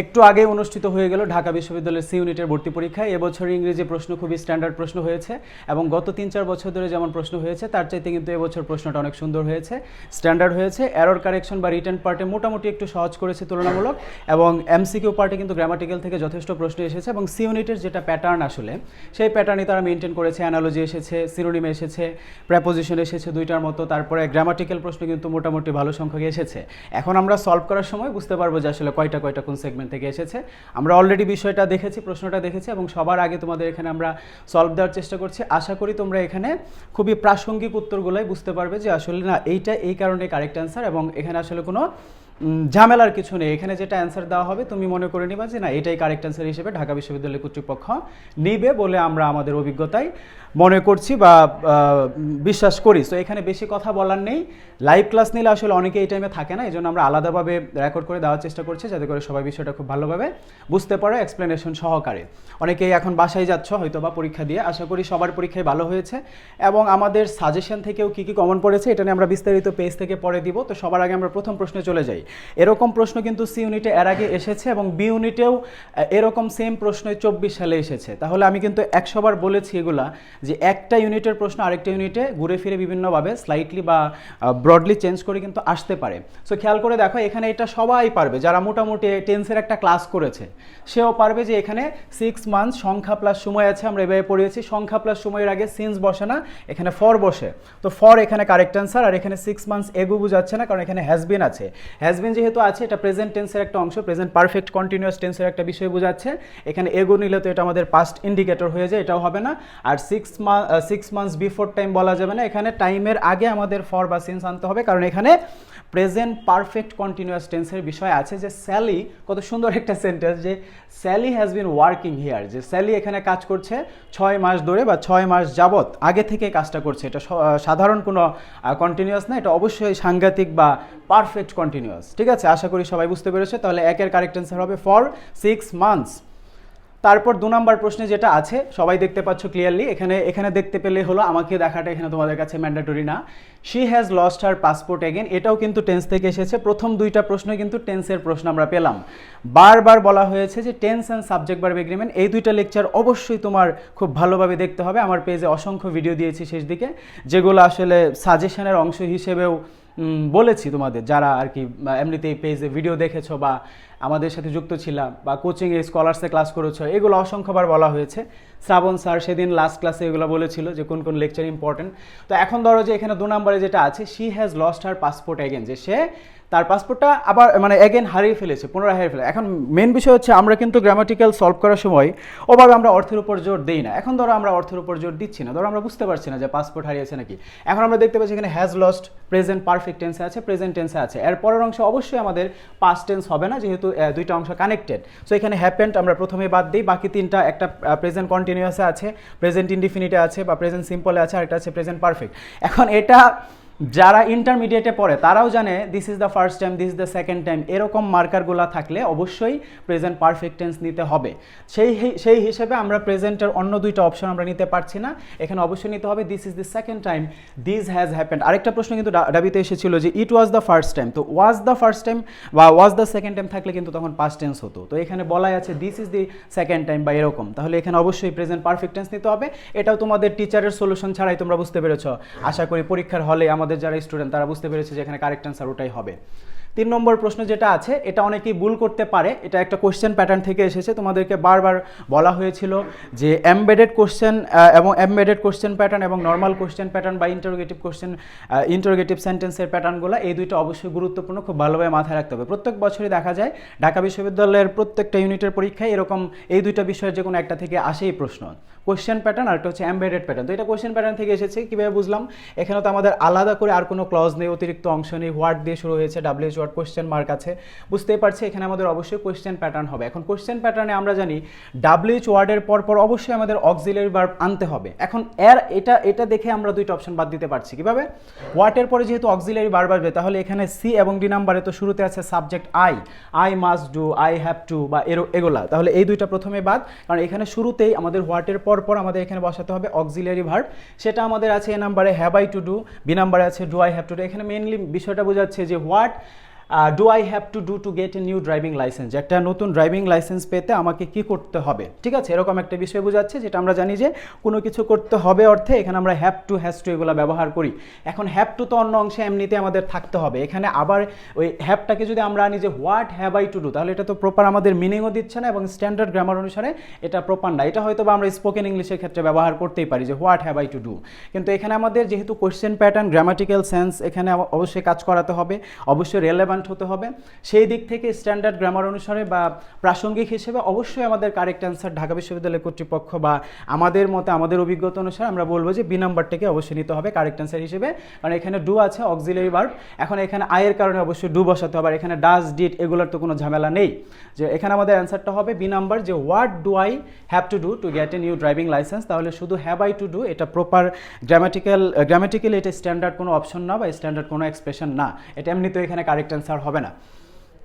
একটু আগে অনুষ্ঠিত হয়ে গেল ঢাকা বিশ্ববিদ্যালয়ের সি ইউনিটের ভর্তি পরীক্ষায়। এবছর ইংরেজি প্রশ্ন খুবই স্ট্যান্ডার্ড প্রশ্ন হয়েছে এবং গত তিন চার বছর ধরে যেমন প্রশ্ন হয়েছে, তার চাইতে কিন্তু এবছর প্রশ্নটা অনেক সুন্দর হয়েছে স্ট্যান্ডার্ড হয়েছে। এরর কারেকশন বা রিটার্ন পার্টে মোটামুটি একটু সহজ করেছে তুলনামূলক এবং এমসিকিউ পার্টে কিন্তু গ্রামাটিক্যাল থেকে যথেষ্ট প্রশ্ন এসেছে এবং সি ইউনিটের যেটা প্যাটার্ন আসলে, সেই প্যাটার্নই তারা মেনটেন করেছে। অ্যানালজি এসেছে সিনোনিম এসেছে প্রেপোজিশন এসেছে দুইটার মতো, তারপরে গ্রামাটিক্যাল প্রশ্ন কিন্তু মোটামুটি ভালো সংখ্যক এসেছে। এখন আমরা সলভ করার সময় বুঝতে পারব যে আসলে কয়টা কয়টা কোন সেগমেন্ট থেকে এসেছে। আমরা অলরেডি বিষয়টা দেখেছি, প্রশ্নটা দেখেছি এবং সবার আগে তোমাদের এখানে আমরা সলভ দেওয়ার চেষ্টা করছি। আশা করি তোমরা এখানে খুবই প্রাসঙ্গিক উত্তরগুলোই বুঝতে পারবে যে আসলে না, এইটা এই কারণে কারেক্ট অ্যান্সার এবং এখানে আসলে কোনো ঝামেলার কিছু নেই। এখানে যেটা অ্যান্সার দেওয়া হবে, তুমি মনে করে নিবা যে না, এটাই কারেক্ট অ্যান্সার হিসেবে ঢাকা বিশ্ববিদ্যালয় কর্তৃপক্ষ নিবে বলে আমরা আমাদের অভিজ্ঞতায় মনে করছি বা বিশ্বাস করি। তো এখানে বেশি কথা বলার নেই। লাইভ ক্লাস নিলে আসলে অনেকে এই টাইমে থাকে না এই জন্য আমরা আলাদাভাবে রেকর্ড করে দেওয়ার চেষ্টা করছি যাতে করে সবাই বিষয়টা খুব ভালোভাবে বুঝতে পারো এক্সপ্লেনেশন সহকারে। অনেকেই এখন বাসায় যাচ্ছ হয়তো বা পরীক্ষা দিয়ে। আশা করি সবার পরীক্ষায় ভালো হয়েছে। এবং আমাদের সাজেশন থেকেও কী কী কমন পড়েছে, এটা নিয়ে আমরা বিস্তারিত পেজ থেকে পরে দিব। তো সবার আগে আমরা প্রথম প্রশ্নে চলে যাই। এরকম প্রশ্ন কিন্তু সি ইউনিটে এর আগে এসেছে এবং বি ইউনিটেও এরকম সেম প্রশ্ন চব্বিশ সালে এসেছে। তাহলে আমি কিন্তু একশোবার বলেছি এগুলা যে একটা ইউনিটের প্রশ্ন আরেকটা ইউনিটে ঘুরে ফিরে বিভিন্নভাবে স্লাইটলি বা ব্রডলি চেঞ্জ করে কিন্তু আসতে পারে। সো খেয়াল করে দেখো, এখানে এটা সবাই পারবে। যারা মোটামুটি টেন্সের একটা ক্লাস করেছে, সেও পারবে যে এখানে সিক্স মান্থ সংখ্যা প্লাস সময় আছে, আমরা এভাবে পড়িয়েছি। সংখ্যা প্লাস সময়ের আগে সিন্স বসে না, এখানে ফর বসে। তো ফর এখানে কারেক্ট অ্যান্সার আর এখানে সিক্স মান্থস এগু বুঝাচ্ছে না, কারণ এখানে হ্যাজবিন আছে। হ্যাজবিন যেহেতু আছে, এটা প্রেজেন্ট টেন্সের একটা অংশ প্রেজেন্ট পারফেক্ট কন্টিনিউয়াস টেন্সের একটা বিষয় বোঝাচ্ছে। এখানে এগো নিলে তো এটা আমাদের পাস্ট ইন্ডিকেটর হয়ে যায়, এটাও হবে না। আর six month six months before time বলা যাবে না। এখানে টাইমের আগে আমাদের ফর বা সিন্স আনতে হবে, কারণ এখানে প্রেজেন্ট পারফেক্ট কন্টিনিউয়াস টেন্সের বিষয় আছে যে স্যালি কত সুন্দর একটা সেন্টেন্স যে Sally has been working here যে স্যালি এখানে কাজ করছে ছয় মাস ধরে বা ছয় মাস যাবত আগে থেকে কাজটা করছে। এটা সাধারণ কোনো কন্টিনিউয়াস না, এটা অবশ্যই সাংঘাতিক বা পারফেক্ট কন্টিনিউয়াস ঠিক আছে? আশা করি সবাই বুঝতে পেরেছে। তাহলে একের কারেক্ট অ্যান্সার হবে ফর সিক্স মান্থস তারপর দু নম্বর প্রশ্নে যেটা আছে, সবাই দেখতে পাচ্ছ ক্লিয়ারলি এখানে এখানে দেখতে পেলে হলো আমাকে দেখাটা এখানে তোমাদের কাছে ম্যান্ডেটরি না। She has lost her passport again এটাও কিন্তু টেন্স থেকে এসেছে। প্রথম দুইটা প্রশ্ন কিন্তু টেন্সের প্রশ্ন আমরা পেলাম। বারবার বলা হয়েছে যে tense and subject verb agreement এই দুইটা লেকচার অবশ্যই তোমার খুব ভালোভাবে দেখতে হবে। আমার পেজে অসংখ্য ভিডিও দিয়েছি শেষ দিকে, যেগুলো আসলে সাজেশনের অংশ হিসেবেও বলেছি তোমাদের, যারা আর কি এমনিতে এমনিতেই পেজে ভিডিও দেখেছ বা আমাদের সাথে যুক্ত ছিলাম বা কোচিংয়ে স্কলার্সে ক্লাস করেছ, এগুলো অসংখ্যবার বলা হয়েছে। শ্রাবণ স্যার সেদিন লাস্ট ক্লাসে এগুলো বলেছিল যে কোন কোন লেকচার ইম্পর্টেন্ট তো এখন ধরো যে এখানে দু নম্বরে যেটা আছে she has lost her passport again যে সে তার পাসপোর্টটা আবার মানে এগেন হারিয়ে ফেলেছে, পুনরায় হারিয়ে ফেলে এখন মেন বিষয় হচ্ছে আমরা কিন্তু গ্রামাটিক্যাল সলভ করার সময় ওভাবে আমরা অর্থের উপর জোর দিই না। এখন ধরো আমরা অর্থের উপর জোর দিচ্ছি না। ধরো আমরা বুঝতে পারছি না যে পাসপোর্ট হারিয়েছে নাকি। এখন আমরা দেখতে পাচ্ছি এখানে হ্যাজ লস্ট প্রেজেন্ট পারফেক্ট টেন্সে আছে প্রেজেন্ট টেন্সে আছে। এর পরের অংশ অবশ্যই আমাদের পাস্ট টেন্স হবে না, যেহেতু দুইটা অংশ কানেক্টেড সো এখানে হ্যাপেন্ড আমরা প্রথমে বাদ দিই, বাকি তিনটা একটা প্রেজেন্ট কন্টিনিউয়াসে আছে প্রেজেন্ট ইনডিফিনিটে আছে বা প্রেজেন্ট সিম্পলে আছে আর একটা আছে প্রেজেন্ট পারফেক্ট এখন এটা যারা ইন্টারমিডিয়েটে পড়ে, তারাও জানে this is the first time this is the second time এরকম মার্কারগুলো থাকলে অবশ্যই প্রেজেন্ট পারফেক্ট টেন্স নিতে হবে। সেই সেই হিসেবে আমরা প্রেজেন্টের অন্য দুইটা অপশন আমরা নিতে পারছি না। এখানে অবশ্যই নিতে হবে this is the second time this has happened আরেকটা প্রশ্ন কিন্তু ডাবিতে এসেছিল যে it was the first time তো ওয়াজ দ্য ফার্স্ট টাইম বা ওয়াজ দ্য সেকেন্ড টাইম থাকলে কিন্তু তখন পাস্ট টেন্স হতো। তো এখানে বলাই আছে this is the second time বা এরকম। তাহলে এখানে অবশ্যই প্রেজেন্ট পারফেক্ট টেন্স নিতে হবে। এটাও তোমাদের টিচারের সলিউশন ছাড়াই তোমরা বুঝতে পেরেছ। আশা করি পরীক্ষার হলে আমাদের যারা স্টুডেন্ট তারা বুঝতে পেরেছে যে এখানে কারেক্ট অ্যান্সার ওটাই হবে। তিন নম্বর প্রশ্ন যেটা আছে, এটা অনেকেই ভুল করতে পারে। এটা একটা কোশ্চেন প্যাটার্ন থেকে এসেছে। তোমাদেরকে বারবার বলা হয়েছিল যে এমবেডেড কোশ্চেন এবং এমবেডেড কোশ্চেন প্যাটার্ন এবং নর্মাল কোশ্চেন প্যাটার্ন বা ইন্টারোগেটিভ কোশ্চেন ইন্টারোগেটিভ সেন্টেন্সের প্যাটার্নগুলো এই দুইটা অবশ্যই গুরুত্বপূর্ণ, খুব ভালোভাবে মাথায় রাখতে হবে। প্রত্যেক বছরই দেখা যায়, ঢাকা বিশ্ববিদ্যালয়ের প্রত্যেকটা ইউনিটের পরীক্ষায় এরকম এই দুইটা বিষয়ের যে কোনো একটা থেকে আসেই প্রশ্ন। কোশ্চেন প্যাটার্ন আর একটা হচ্ছে এমবেডেড প্যাটার্ন তো এটা কোশ্চেন প্যাটার্ন থেকে এসেছে, কীভাবে বুঝলাম? এখানে তো আমাদের আলাদা করে আর কোনো ক্লজ নেই, অতিরিক্ত অংশ নেই হোয়াট দিয়ে শুরু হয়েছে ডাব্লিউএইচ ওয়ার্ড কোশ্চেন মার্ক আছে। বুঝতেই পারছি, এখানে আমাদের অবশ্যই কোশ্চেন প্যাটার্ন হবে। এখন কোশ্চেন প্যাটার্নে আমরা জানি ডাব্লিউএইচ ওয়ার্ডের পর পর অবশ্যই আমাদের অক্সিলারি ভার্ব আনতে হবে। এখন এর এটা এটা দেখে আমরা দুইটা অপশন বাদ দিতে পারছি। কীভাবে? হোয়াটের পরে যেহেতু অক্সিলারি ভার্ব আসবে, তাহলে এখানে সি এবং ডি নাম্বারে তো শুরুতে আছে subject I I must do I have to বা এরো, এগুলা। তাহলে এই দুইটা প্রথমে বাদ, কারণ এখানে শুরুতেই আমাদের হোয়াটের পর পর পর আমাদের এখানে বসাতে হবে অক্সিলারি ভার্ব সেটা আমাদের আছে এ নাম্বারে have I to do B নাম্বারে আছে do I have to do এখানে মেনলি বিষয়টা বোঝাচ্ছে যে what do I have to do to get a new driving licence একটা নতুন ড্রাইভিং লাইসেন্স পেতে আমাকে কি করতে হবে? ঠিক আছে? এরকম একটা বিষয় বোঝাচ্ছে, যেটা আমরা জানি যে কোনো কিছু করতে হবে অর্থে এখানে আমরা হ্যাভ টু হ্যাজ টু এগুলো ব্যবহার করি। এখন হ্যাভ টু তো অন্য অংশে এমনিতে আমাদের থাকতে হবে। এখানে আবার ওই হ্যাভটাকে যদি আমরা আনি যে what have I to do তাহলে এটা তো প্রপার আমাদের মিনিংও দিচ্ছে না এবং স্ট্যান্ডার্ড গ্রামার অনুসারে এটা প্রপার না। এটা হয়তো বা আমরা স্পোকেন ইংলিশের ক্ষেত্রে ব্যবহার করতেই পারি যে what have I to do কিন্তু এখানে আমাদের যেহেতু কোয়েশ্চেন প্যাটার্ন গ্রামাটিক্যাল সেন্স এখানে অবশ্যই কাজ করাতে হবে। অবশ্যই রেলেভেন্ট হতে হবে। সেই দিক থেকে স্ট্যান্ডার্ড গ্রামার অনুসারে বা প্রাসঙ্গিক হিসেবে অবশ্যই আমাদের কারেক্ট অ্যান্সার ঢাকা বিশ্ববিদ্যালয় কর্তৃপক্ষ বা আমাদের মতে, আমাদের অভিজ্ঞতা অনুসারে আমরা বলব যে বি নাম্বারটাকে অবশ্যই নিতে হবে কারেক্ট অ্যান্সার হিসেবে। কারণ এখানে ডু আছে অক্সিলারি ভার্ব এখন এখানে আয়ের কারণে অবশ্যই ডু বসাতে হবে। আর এখানে ডাজ ডিট এগুলোর তো কোনো ঝামেলা নেই। যে এখানে আমাদের অ্যান্সারটা হবে বি নাম্বার যে what do I have to do to get a new driving licence তাহলে শুধু হ্যাভ আই টু ডু এটা প্রপার গ্রামাটিক্যাল গ্রামাটিক্যালি এটা স্ট্যান্ডার্ড কোনো অপশন না বা স্ট্যান্ডার্ড কোনো এক্সপ্রেশন না। এটা এমনিতেও এখানে কারেক্ট অ্যান্সার হবে না।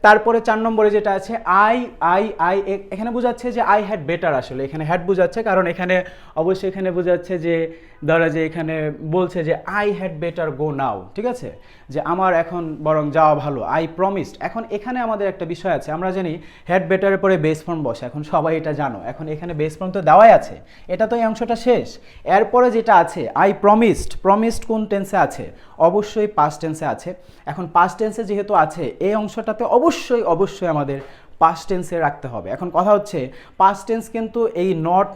তারপরে চার নম্বরে যেটা আছে আই আই আই এখানে বোঝাচ্ছে যে আই হ্যাড বেটার আসলে। এখানে হ্যাড বোঝাচ্ছে, কারণ এখানে অবশ্যই এখানে বোঝাচ্ছে যে ধরা যে এখানে বলছে যে I had better go now ঠিক আছে? যে, আমার এখন বরং যাওয়া ভালো আই প্রমিসড এখন এখানে আমাদের একটা বিষয় আছে, আমরা জানি হ্যাড বেটারের পরে বেস ফর্ম বসে, এখন সবাই এটা জানো। এখন এখানে বেস ফর্ম তো দেওয়াই আছে, এটা তো এই অংশটা শেষ। এরপরে যেটা আছে আই প্রমিসড প্রমিসড কোন টেন্সে আছে? অবশ্যই পাস্ট টেন্সে আছে। এখন পাস্ট টেন্সে যেহেতু আছে, এই অংশটাতে অবশ্যই অবশ্যই আমাদের পাস্ট টেন্সে রাখতে হবে। এখন কথা হচ্ছে পাস্ট টেন্স কিন্তু এই not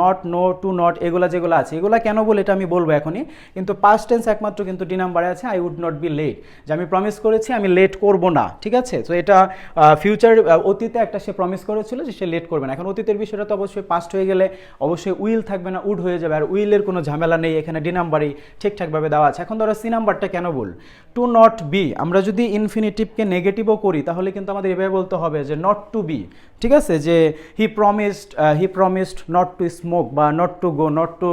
not no to not এগুলা যেগুলো আছে, এগুলা কেন বলে এটা আমি বলব এখনই। কিন্তু পাস্ট টেন্স একমাত্র কিন্তু ডি নাম্বারে আছে I would not be late যে আমি প্রমিস করেছি, আমি লেট করব না, ঠিক আছে? তো এটা ফিউচার অতীতে একটা সে প্রমিস করেছিল যে সে লেট করবে না। এখন অতীতের বিষয়টা তো অবশ্যই পাস্ট হয়ে গেলে অবশ্যই উইল থাকবে না উড হয়ে যাবে, আর উইলের কোনো ঝামেলা নেই, এখানে ডি নাম্বারই ঠিকঠাকভাবে দেওয়া আছে। এখন ধরো সি নাম্বারটা কেন বল? টু নট বি আমরা যদি ইনফিনিটিভকে নেগেটিভও করি, তাহলে কিন্তু আমাদের এভাবে বলতে হবে যে নট টু বি ঠিক আছে? যে he promised he promised not to smoke বা not to go not to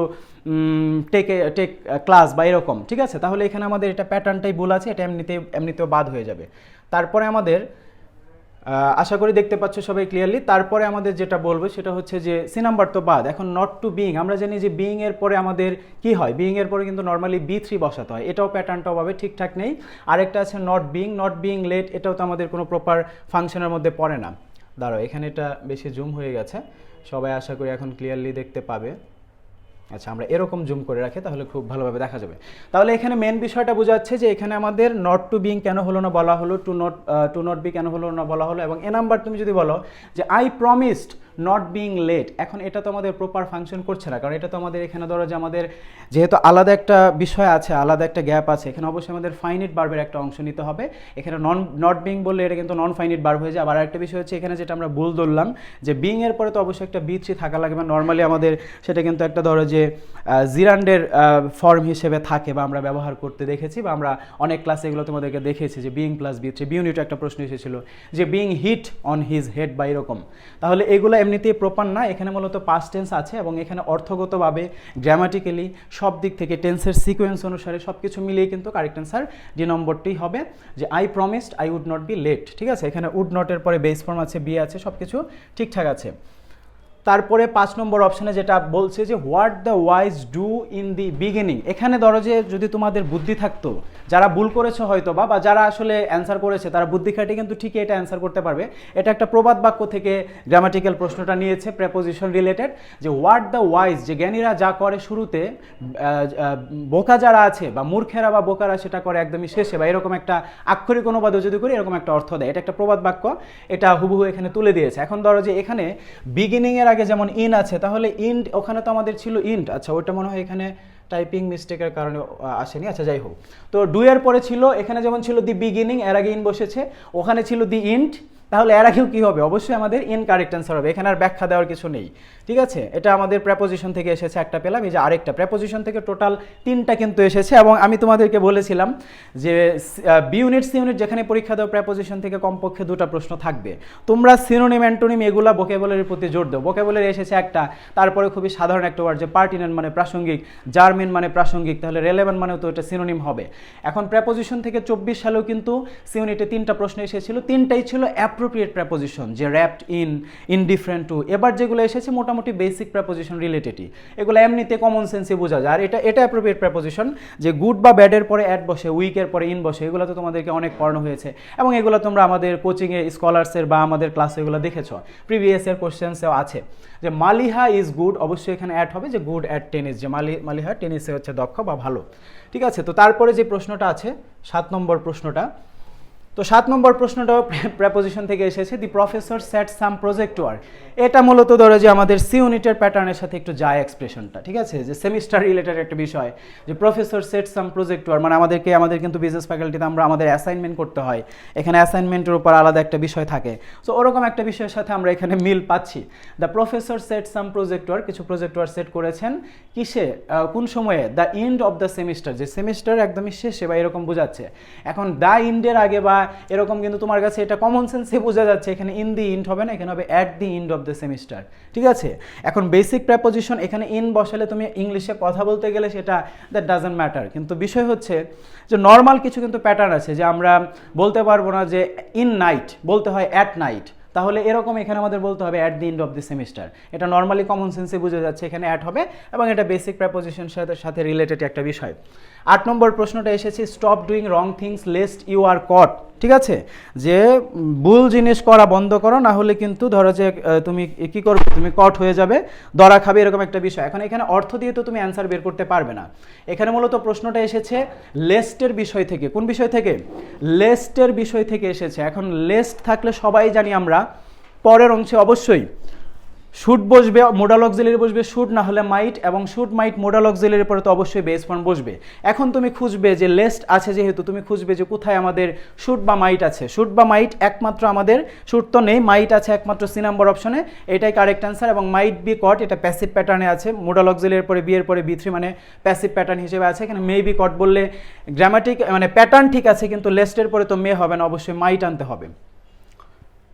take take class বা এরকম। ঠিক আছে? তাহলে এখানে আমাদের এটা প্যাটার্নটাই ভুল আছে, এটা এমনিতে, এমনিতেও বাদ হয়ে যাবে। তারপরে আমাদের আশা করি দেখতে পাচ্ছ সবাই ক্লিয়ারলি তারপরে আমাদের যেটা বলব, সেটা হচ্ছে যে সি নাম্বার তো বাদ। এখন নট টু বিং আমরা জানি যে বিং এর পরে আমাদের কি হয়? বিং এর পরে কিন্তু নর্মালি বি থ্রি বসাতে হয়। এটাও প্যাটার্নটাও ভাবে ঠিকঠাক নেই। আরেকটা আছে not being not being late এটাও তো আমাদের কোনো প্রপার ফাংশনের মধ্যে পড়ে না। দাঁড়াও, এখানে এটা বেশি জুম হয়ে গেছে। সবাই আশা করি এখন ক্লিয়ারলি দেখতে পাবে। আচ্ছা আমরা এরকম জুম করে রাখি, তাহলে খুব ভালোভাবে দেখা যাবে। তাহলে এখানে মেন বিষয়টা বোঝাচ্ছে যে এখানে আমাদের নট টু বিং কেন হলো না বলা হলো to not to not be কেন হলো না বলা হলো, এবং এ নাম্বার তুমি যদি বলো যে I promised not being late এখন এটা তো আমাদের প্রপার ফাংশন করছে না, কারণ এটা তো আমাদের এখানে ধরো যে আমাদের যেহেতু আলাদা একটা বিষয় আছে, আলাদা একটা গ্যাপ আছে, এখানে অবশ্যই আমাদের ফাইনিট বার্বের একটা অংশ নিতে হবে। এখানে নন নট বিং বললে এটা কিন্তু নন ফাইনিট বার্ব হয়ে যায়। আবার একটা বিষয় হচ্ছে এখানে যেটা আমরা ভুল ধরলাম, যে বিং এর পরে তো অবশ্যই একটা বি থাকা থাকা লাগবে নর্মালি আমাদের সেটা কিন্তু একটা ধরো যে জিরান্ডের ফর্ম হিসেবে থাকে বা আমরা ব্যবহার করতে দেখেছি বা আমরা অনেক ক্লাসে এগুলো তোমাদেরকে দেখেছি যে being plus B three B ইউনিটে একটা প্রশ্ন এসেছিল যে being hit on his head বা এরকম। তাহলে এগুলো এমনিতেই প্রপার না, এখানে মূলত পাস্ট টেন্স আছে এবং এখানে অর্থগতভাবে গ্রামাটিক্যালি সব দিক থেকে টেন্সের সিকোয়েন্স অনুসারে সব কিছু মিলিয়ে কিন্তু কারেক্ট অ্যান্সার ডি নম্বরটি হবে যে I promised I would not be late ঠিক আছে? এখানে উড নটের পরে বেস ফর্ম আছে বি আছে সব কিছু ঠিকঠাক আছে। তারপরে পাঁচ নম্বর অপশানে যেটা বলছে যে what the wise do in the beginning এখানে ধরো যে, যদি তোমাদের বুদ্ধি থাকতো, যারা ভুল করেছে হয়তো বা বা যারা আসলে অ্যান্সার করেছে, তারা বুদ্ধি খাটিয়ে কিন্তু ঠিকই এটা অ্যান্সার করতে পারবে। এটা একটা প্রবাদ বাক্য থেকে গ্রামাটিক্যাল প্রশ্নটা নিয়েছে প্রেপোজিশন রিলেটেড যে হোয়াট দ্য ওয়াইজ যে জ্ঞানীরা যা করে শুরুতে বোকা যারা আছে, বা মূর্খেরা বা বোকারা সেটা করে একদমই শেষে, বা এরকম একটা আক্ষরিক অনুবাদও যদি করি, এরকম একটা অর্থ দেয়। এটা একটা প্রবাদ বাক্য, এটা হুবহু এখানে তুলে দিয়েছে। এখন ধরো যে, এখানে বিগিনিং এর আগে যেমন ইন আছে, তাহলে ইন্ট ওখানে তো আমাদের ছিল ইন্ট আচ্ছা ওটা মনে হয় এখানে টাইপিং মিস্টেকের কারণে আসেনি। আচ্ছা যাই হোক। তো ডু এর পরে ছিল, এখানে যেমন ছিল দি বিগিনিং এর আগে ইন বসেছে। ওখানে ছিল দি ইন্ট তাহলে এর আগেও কী হবে? অবশ্যই আমাদের ইন কারেক্ট অ্যান্সার হবে। এখানে আর ব্যাখ্যা দেওয়ার কিছু নেই। ঠিক আছে? এটা আমাদের প্রেপোজিশন থেকে এসেছে একটা পেলাম। এই যে আরেকটা প্রেপোজিশন থেকে টোটাল তিনটা কিন্তু এসেছে এবং আমি তোমাদেরকে বলেছিলাম যে বি ইউনিট সি ইউনিট যেখানে পরীক্ষা দেওয়া প্রেপোজিশন থেকে কমপক্ষে দুটো প্রশ্ন থাকবে। তোমরা সিনোনিম অ্যান্টোনিম এগুলা ভোকেবুলারির প্রতি জোর দাও। ভোকেবুলারি এসেছে একটা, তারপরে খুবই সাধারণ একটা ওয়ার্ড যে পার্টিনেন্ট মানে প্রাসঙ্গিক জার্মিন মানে প্রাসঙ্গিক, তাহলে রেলেভেন্ট মানেও তো এটা সিনোনিম হবে। এখন প্রেপোজিশন থেকে চব্বিশ সালেও কিন্তু সি ইউনিটে তিনটা প্রশ্ন এসেছিল। তিনটাই ছিল অ্যাপ্রো অ্যাপ্রোপ্রিয়েট প্রেপোজিশন যে র্যাপড ইন ইনডিফারেন্ট টু এবার যেগুলো এসেছে মোটামুটি বেসিক প্রেপোজিশন রিলেটেডই এগুলো এমনিতে কমন সেন্সে বোঝা যায়। আর এটা এটা অ্যাপ্রোপ্রিয়েট প্রেপোজিশন যে গুড বা ব্যাডের পরে অ্যাড বসে উইকের পরে ইন বসে, এগুলো তো তোমাদেরকে অনেক পড়ানো হয়েছে। এবং এগুলো তোমরা আমাদের কোচিংয়ে স্কলার্সের বা আমাদের ক্লাসে এগুলো দেখেছ। প্রিভিয়াস ইয়ার কোশ্চেন্সেও আছে। যে মালিহা ইজ গুড অবশ্যই এখানে অ্যাড হবে। যে গুড অ্যাট টেনিস যে মালি, মালিহা টেনিসে হচ্ছে দক্ষ বা ভালো। ঠিক আছে? তো তারপরে যে প্রশ্নটা আছে, সাত নম্বর প্রশ্নটা তো সাত নম্বর প্রশ্নটাও প্রেপোজিশন থেকে এসেছে the professor set some project work এটা মূলত ধরো যে আমাদের সি ইউনিটের প্যাটার্নের সাথে একটু যায় এক্সপ্রেশনটা ঠিক আছে? যে সেমিস্টার রিলেটেড একটা বিষয়, যে professor set some project work মানে আমাদেরকে, আমাদের কিন্তু বিজনেস ফ্যাকাল্টিতে আমরা আমাদের অ্যাসাইনমেন্ট করতে হয়। এখানে অ্যাসাইনমেন্টের উপর আলাদা একটা বিষয় থাকে। সো ওরকম একটা বিষয়ের সাথে আমরা এখানে মিল পাচ্ছি। The professor set some project work কিছু প্রজেক্ট ওয়ার সেট করেছেন। কিসে? কোন সময়ে? The end of the semester যে সেমিস্টার একদমই শেষে বা এরকম বোঝাচ্ছে। এখন দ্য ইন্ডের আগে বা এরকম কিন্তু তোমার কাছে এটা কমন সেন্সে বোঝা যাচ্ছে। এখানে ইন দি ইন্ড হবে না, এখানে হবে at the end of the semester ঠিক আছে? এখন বেসিক প্রেপোজিশন এখানে ইন বসালে তুমি ইংলিশে কথা বলতে গেলে সেটা দ্যাট ডাজেন্ট ম্যাটার কিন্তু বিষয় হচ্ছে যে নর্মাল কিছু কিন্তু প্যাটার্ন আছে, যে আমরা বলতে পারব না যে ইন নাইট বলতে হয় অ্যাট নাইট তাহলে এরকম এখানে আমাদের বলতে হবে at the end of the semester এটা নর্মালি কমন সেন্সে বোঝা যাচ্ছে, এখানে অ্যাড হবে এবং এটা বেসিক প্রেপোজিশন সাথে সাথে রিলেটেড একটা বিষয়। আট নম্বর প্রশ্নটা এসেছে stop doing wrong things lest you are caught ঠিক আছে? যে ভুল জিনিস করা বন্ধ করো, না হলে কিন্তু ধরো যে তুমি কি করবে? তুমি কট হয়ে যাবে দরা খাবে, এরকম একটা বিষয়। এখন এখানে অর্থ দিয়ে তো তুমি অ্যান্সার বের করতে পারবে না। এখানে মূলত প্রশ্নটা এসেছে লেস্টের বিষয় থেকে। কোন বিষয় থেকে? লেস্টের বিষয় থেকে এসেছে। এখন লেস্ট থাকলে সবাই জানি আমরা পরের অংশে অবশ্যই শুট বসবে মোডাল অক্সিলারি বসবে, শুট না হলে মাইট এবং শুট মাইট মোডাল অক্সিলারির পরে তো অবশ্যই বেস ফর্ম বসবে। এখন তুমি খুঁজবে যে লেস্ট আছে যেহেতু, তুমি খুঁজবে যে কোথায় আমাদের শুট বা মাইট আছে। শুট বা মাইট একমাত্র আমাদের, শুট তো নেই, মাইট আছে একমাত্র সি নাম্বার অপশনে এটাই কারেক্ট অ্যান্সার এবং মাইট বি কট এটা প্যাসিভ প্যাটার্নে আছে। মোডাল অক্সিলারির পরে, বিয়ের পরে বি থ্রি মানে প্যাসিভ প্যাটার্ন হিসেবে আছে। এখানে মে বি কট বললে গ্রামাটিক মানে প্যাটার্ন ঠিক আছে, কিন্তু লেস্টের পরে তো মে হবে না, অবশ্যই মাইট আনতে হবে।